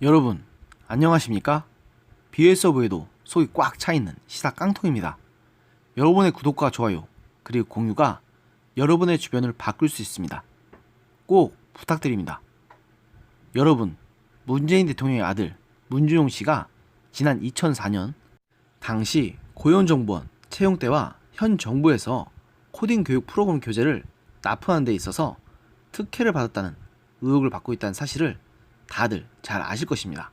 여러분, 안녕하십니까? 비에서 보에도 속이 꽉 차있는 시사 깡통입니다. 여러분의 구독과 좋아요, 그리고 공유가 여러분의 주변을 바꿀 수 있습니다. 꼭 부탁드립니다. 여러분, 문재인 대통령의 아들 문준용 씨가 지난 2004년 당시 고용정보원 채용 때와 현 정부에서 코딩 교육 프로그램 교재를 납품하는 데 있어서 특혜를 받았다는 의혹을 받고 있다는 사실을 다들 잘 아실 것입니다.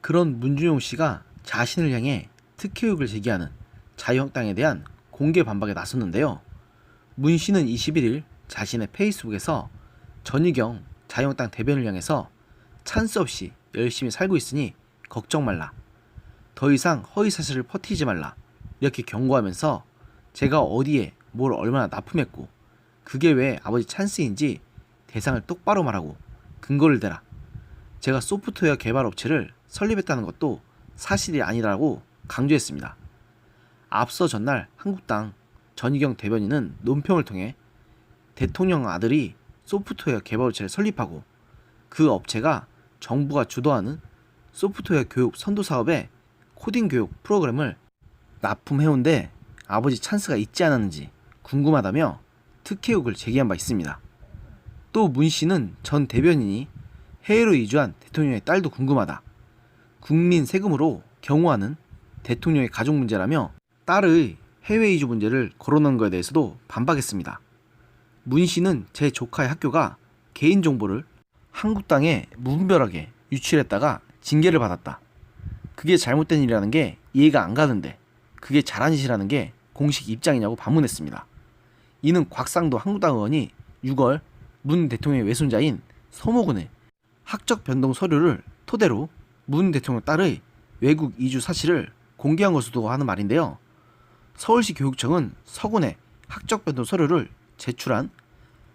그런 문준용 씨가 자신을 향해 특혜 의혹을 제기하는 자유한국당에 대한 공개 반박에 나섰는데요. 문 씨는 21일 자신의 페이스북에서 전희경 자유한국당 대변을 향해서 찬스 없이 열심히 살고 있으니 걱정 말라. 더 이상 허위 사실을 퍼뜨리지 말라. 이렇게 경고하면서 제가 어디에 뭘 얼마나 납품했고 그게 왜 아버지 찬스인지 대상을 똑바로 말하고 근거를 대라. 제가 소프트웨어 개발 업체를 설립했다는 것도 사실이 아니라고 강조했습니다. 앞서 전날 한국당 전희경 대변인은 논평을 통해 대통령 아들이 소프트웨어 개발 업체를 설립하고 그 업체가 정부가 주도하는 소프트웨어 교육 선도 사업에 코딩 교육 프로그램을 납품해온데 아버지 찬스가 있지 않았는지 궁금하다며 특혜 의혹을 제기한 바 있습니다. 또 문 씨는 전 대변인이 해외로 이주한 대통령의 딸도 궁금하다. 국민 세금으로 경호하는 대통령의 가족 문제라며 딸의 해외 이주 문제를 거론한 것에 대해서도 반박했습니다. 문 씨는 제 조카의 학교가 개인 정보를 한국당에 무분별하게 유출했다가 징계를 받았다. 그게 잘못된 일이라는 게 이해가 안 가는데 그게 잘한 짓이라는 게 공식 입장이냐고 반문했습니다. 이는 곽상도 한국당 의원이 6월 문 대통령의 외손자인 서모군의 학적 변동 서류를 토대로 문 대통령 딸의 외국 이주 사실을 공개한 것으로 하는 말인데요. 서울시 교육청은 서군의 학적 변동 서류를 제출한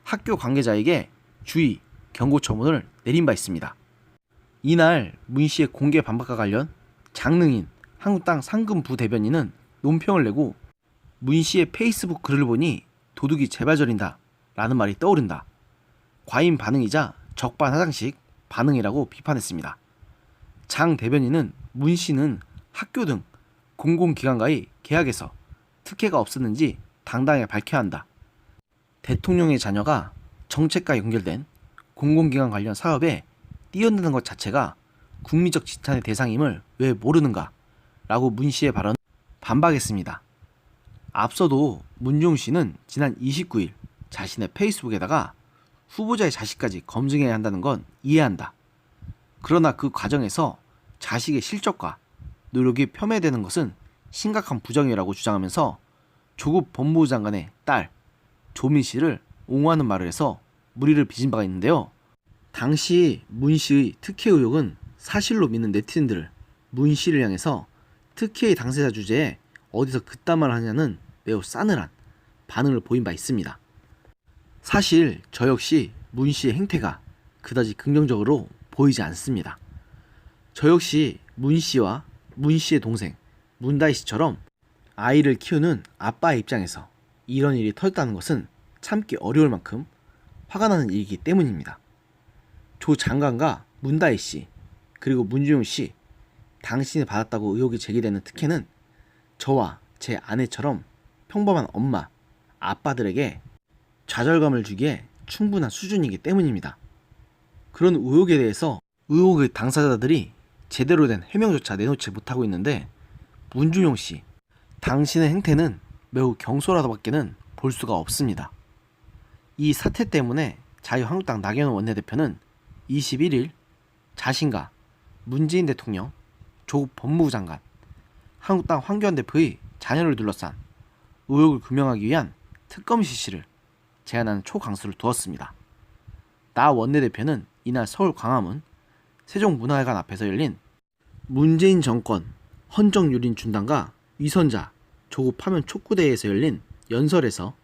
학교 관계자에게 주의 경고 처분을 내린 바 있습니다. 이날 문 씨의 공개 반박과 관련 장능인 한국당 상금 부대변인은 논평을 내고 문 씨의 페이스북 글을 보니 도둑이 저린다 라는 말이 떠오른다. 과잉 반응이자 적반하장식 반응이라고 비판했습니다. 장 대변인은 문 씨는 학교 등 공공기관과의 계약에서 특혜가 없었는지 당당하게 밝혀야 한다. 대통령의 자녀가 정책과 연결된 공공기관 관련 사업에 뛰어드는 것 자체가 국민적 지탄의 대상임을 왜 모르는가? 라고 문 씨의 발언 반박했습니다. 앞서도 문종 씨는 지난 29일 자신의 페이스북에다가 후보자의 자식까지 검증해야 한다는 건 이해한다. 그러나 그 과정에서 자식의 실적과 노력이 폄훼되는 것은 심각한 부정이라고 주장하면서 조국 법무부 장관의 딸 조민 씨를 옹호하는 말을 해서 무리를 빚은 바가 있는데요. 당시 문 씨의 특혜 의혹은 사실로 믿는 네티즌들을 문 씨를 향해서 특혜의 당사자 주제에 어디서 그딴 말을 하냐는 매우 싸늘한 반응을 보인 바 있습니다. 사실 저 역시 문 씨의 행태가 그다지 긍정적으로 보이지 않습니다. 저 역시 문 씨와 문 씨의 동생 문다희 씨처럼 아이를 키우는 아빠의 입장에서 이런 일이 터졌다는 것은 참기 어려울 만큼 화가 나는 일이기 때문입니다. 조 장관과 문다희 씨 그리고 문주용 씨 당신이 받았다고 의혹이 제기되는 특혜는 저와 제 아내처럼 평범한 엄마, 아빠들에게 좌절감을 주기에 충분한 수준이기 때문입니다. 그런 의혹에 대해서 의혹의 당사자들이 제대로 된 해명조차 내놓지 못하고 있는데 문준용 씨, 당신의 행태는 매우 경솔하다밖에는 볼 수가 없습니다. 이 사태 때문에 자유한국당 나경원 원내대표는 21일 자신과 문재인 대통령, 조국 법무부 장관, 한국당 황교안 대표의 자녀를 둘러싼 의혹을 규명하기 위한 특검 실시를 제안하는 초강수를 두었습니다. 나 원내대표는 이날 서울 광화문 세종문화회관 앞에서 열린 문재인 정권 헌정유린 준당과 위선자 조국 파면 촉구대회에서 열린 연설에서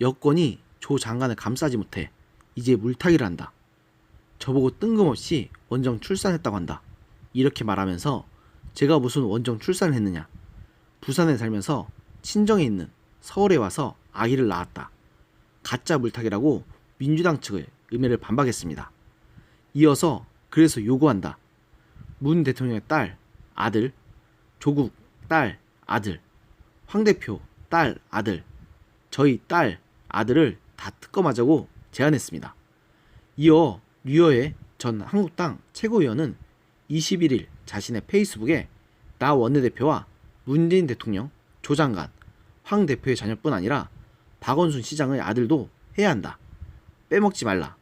여권이 조 장관을 감싸지 못해 이제 물타기를 한다. 저보고 뜬금없이 원정 출산했다고 한다. 이렇게 말하면서 제가 무슨 원정 출산을 했느냐. 부산에 살면서 친정에 있는 서울에 와서 아기를 낳았다. 가짜 물타기라고 민주당 측의 의뢰를 반박했습니다. 이어서 그래서 요구한다. 문 대통령의 딸, 아들, 조국 딸, 아들, 황 대표 딸, 아들, 저희 딸, 아들을 다 특검하자고 제안했습니다. 이어 류여의 전 한국당 최고위원은 21일 자신의 페이스북에 나 원내대표와 문재인 대통령, 조 장관, 황 대표의 자녀뿐 아니라 박원순 시장의 아들도 해야 한다. 빼먹지 말라.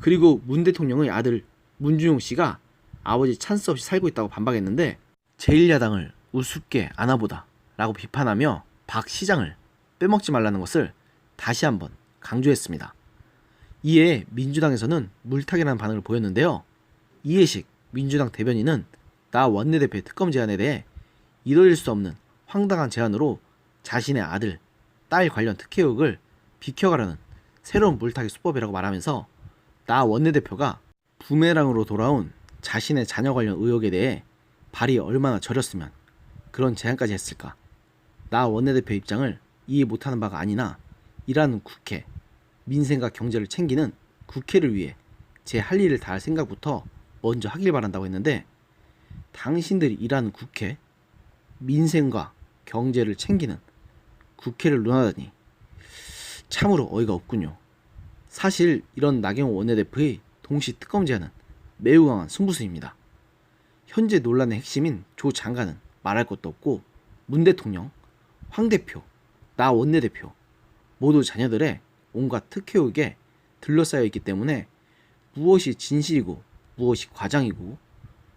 그리고 문 대통령의 아들 문준용 씨가 아버지 찬스 없이 살고 있다고 반박했는데 제1야당을 우습게 안아보다 라고 비판하며 박 시장을 빼먹지 말라는 것을 다시 한번 강조했습니다. 이에 민주당에서는 물타기라는 반응을 보였는데요. 이해식 민주당 대변인은 나 원내대표의 특검 제안에 대해 이뤄질 수 없는 황당한 제안으로 자신의 아들, 딸 관련 특혜 의혹을 비켜가려는 새로운 물타기 수법이라고 말하면서 나 원내대표가 부메랑으로 돌아온 자신의 자녀 관련 의혹에 대해 발이 얼마나 저렸으면 그런 제안까지 했을까. 나 원내대표 입장을 이해 못하는 바가 아니나 일하는 국회, 민생과 경제를 챙기는 국회를 위해 제 할 일을 다할 생각부터 먼저 하길 바란다고 했는데 당신들이 일하는 국회, 민생과 경제를 챙기는 국회를 논하다니 참으로 어이가 없군요. 사실 이런 나경원 원내대표의 동시 특검 제안은 매우 강한 승부수입니다. 현재 논란의 핵심인 조 장관은 말할 것도 없고 문 대통령, 황 대표, 나 원내대표 모두 자녀들의 온갖 특혜 의혹에 둘러싸여 있기 때문에 무엇이 진실이고 무엇이 과장이고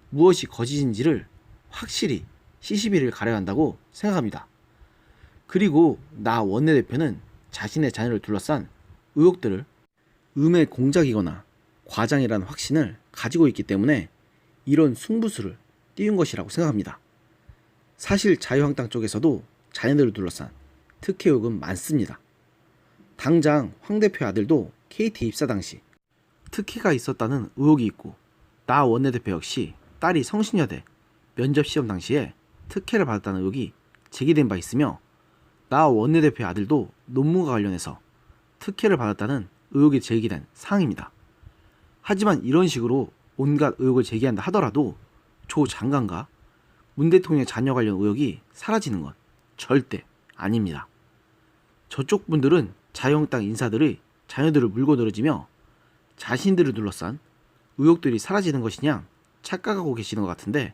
무엇이 거짓인지를 확실히 시시비를 가려야 한다고 생각합니다. 그리고 나 원내대표는 자신의 자녀를 둘러싼 의혹들을 음의 공작이거나 과장이라는 확신을 가지고 있기 때문에 이런 승부수를 띄운 것이라고 생각합니다. 사실 자유한국당 쪽에서도 자녀들을 둘러싼 특혜 의혹은 많습니다. 당장 황 대표 아들도 KT 입사 당시 특혜가 있었다는 의혹이 있고 나 원내대표 역시 딸이 성신여대 면접 시험 당시에 특혜를 받았다는 의혹이 제기된 바 있으며 나 원내대표 아들도 논문과 관련해서 특혜를 받았다는 의혹이 제기된 사항입니다. 하지만 이런 식으로 온갖 의혹을 제기한다 하더라도 조 장관과 문 대통령의 자녀 관련 의혹이 사라지는 건 절대 아닙니다. 저쪽 분들은 자유한국당 인사들의 자녀들을 물고 늘어지며 자신들을 둘러싼 의혹들이 사라지는 것이냐 착각하고 계시는 것 같은데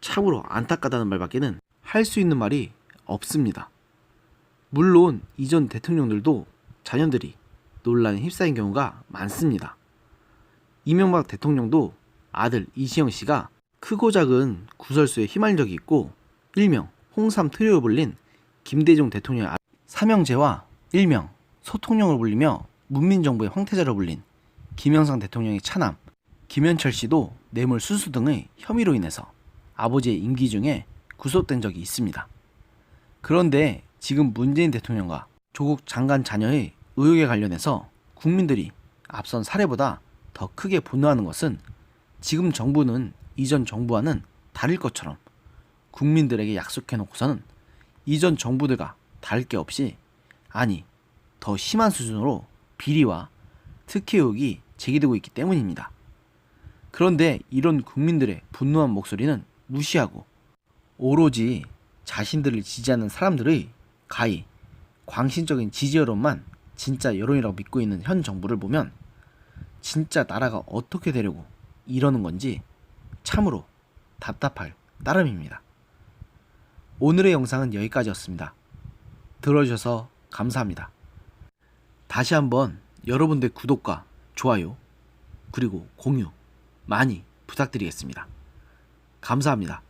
참으로 안타깝다는 말밖에는 할 수 있는 말이 없습니다. 물론 이전 대통령들도 자녀들이 논란에 휩싸인 경우가 많습니다. 이명박 대통령도 아들 이시영 씨가 크고 작은 구설수에 휘말린 적이 있고 일명 홍삼 트리오 불린 김대중 대통령의 아들 삼형제와 일명 소통령을 불리며 문민정부의 황태자로 불린 김영삼 대통령의 차남 김현철 씨도 뇌물 수수 등의 혐의로 인해서 아버지의 임기 중에 구속된 적이 있습니다. 그런데 지금 문재인 대통령과 조국 장관 자녀의 의혹에 관련해서 국민들이 앞선 사례보다 더 크게 분노하는 것은 지금 정부는 이전 정부와는 다를 것처럼 국민들에게 약속해 놓고서는 이전 정부들과 다를 게 없이 아니 더 심한 수준으로 비리와 특혜 의혹이 제기되고 있기 때문입니다. 그런데 이런 국민들의 분노한 목소리는 무시하고 오로지 자신들을 지지하는 사람들의 가히 광신적인 지지 여론만 진짜 여론이라고 믿고 있는 현 정부를 보면 진짜 나라가 어떻게 되려고 이러는 건지 참으로 답답할 따름입니다. 오늘의 영상은 여기까지였습니다. 들어주셔서 감사합니다. 다시 한번 여러분들 구독과 좋아요 그리고 공유 많이 부탁드리겠습니다. 감사합니다.